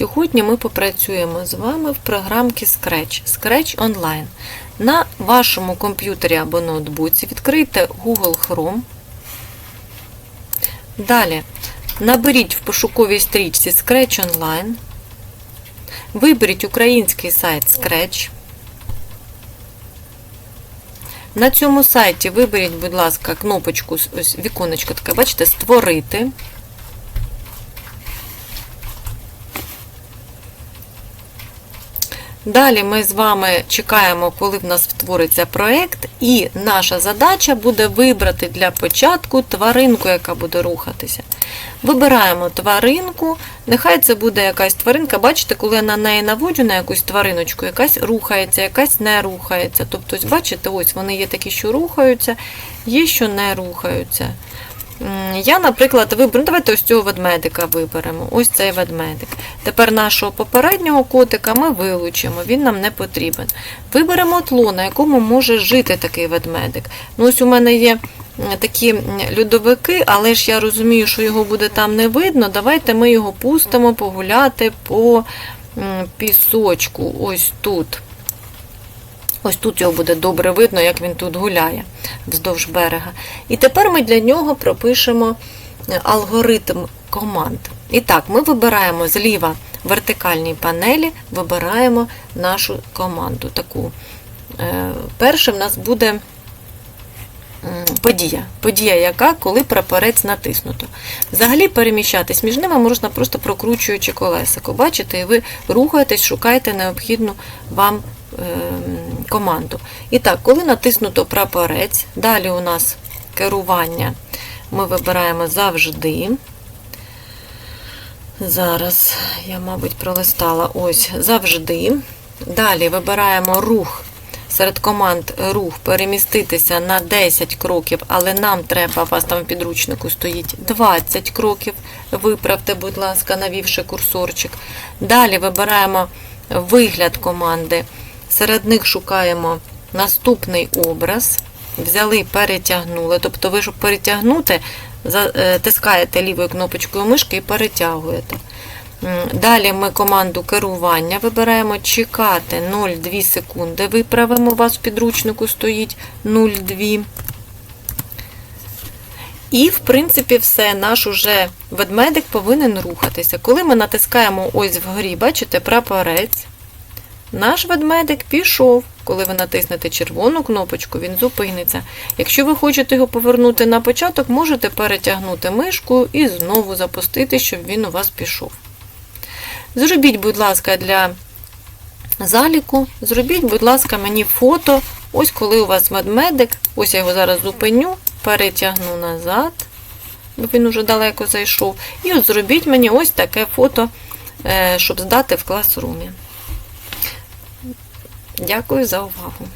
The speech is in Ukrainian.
Сьогодні ми попрацюємо з вами в програмці Scratch, Scratch Online. На вашому комп'ютері або ноутбуці відкрийте Google Chrome. Далі наберіть в пошуковій стрічці Scratch Online. Виберіть український сайт Scratch. На цьому сайті виберіть, будь ласка, кнопочку, ось віконечко таке, бачите, створити. Далі ми з вами чекаємо, коли в нас втвориться проєкт, і наша задача буде вибрати для початку тваринку, яка буде рухатися. Вибираємо тваринку, нехай це буде якась тваринка. Бачите, коли я на неї наводжу на якусь твариночку, якась рухається, якась не рухається. Тобто, бачите, ось вони є такі, що рухаються, є, що не рухаються. Я, наприклад, виберу, ну, давайте ось цього ведмедика виберемо. Ось цей ведмедик. Тепер нашого попереднього котика ми вилучимо, він нам не потрібен. Виберемо тло, на якому може жити такий ведмедик. Ну, Ось у мене є такі льодовики, але ж я розумію, що його буде там не видно. Давайте ми його пустимо погуляти по пісочку. Ось тут. Ось тут його буде добре видно, як він тут гуляє вздовж берега. І тепер ми для нього пропишемо алгоритм команд. І так, ми вибираємо зліва в вертикальній панелі, вибираємо нашу команду. таку. Першим в нас буде подія. Подія, яка, коли прапорець натиснуто. Взагалі переміщатись між ними можна просто прокручуючи колесико. Бачите, і ви рухаєтесь, шукаєте необхідну вам команду. І так, коли натиснуто прапорець, далі у нас керування ми вибираємо завжди. Зараз я, мабуть, пролистала ось завжди. Далі вибираємо рух. Серед команд рух переміститися на 10 кроків, але нам треба, у вас там в підручнику стоїть 20 кроків. Виправте, будь ласка, навівши курсорчик. Далі вибираємо вигляд команди. Серед них шукаємо наступний образ. Взяли, перетягнули. Тобто, ви, щоб перетягнути, тискаєте лівою кнопочкою мишки і перетягуєте. Далі ми команду керування вибираємо чекати 0,2 секунди. Виправимо, у вас в підручнику стоїть 0,2. І, в принципі, все, наш уже ведмедик повинен рухатися. Коли ми натискаємо ось вгорі, бачите, прапорець. Наш ведмедик пішов. Коли ви натиснете червону кнопочку, він зупиниться. Якщо ви хочете його повернути на початок, можете перетягнути мишку і знову запустити, щоб він у вас пішов. Зробіть, будь ласка, для заліку, зробіть, будь ласка, мені фото. Ось коли у вас ведмедик, ось я його зараз зупиню, перетягну назад, бо він уже далеко зайшов. І от зробіть мені ось таке фото, щоб здати в класрумі. Дякую за увагу.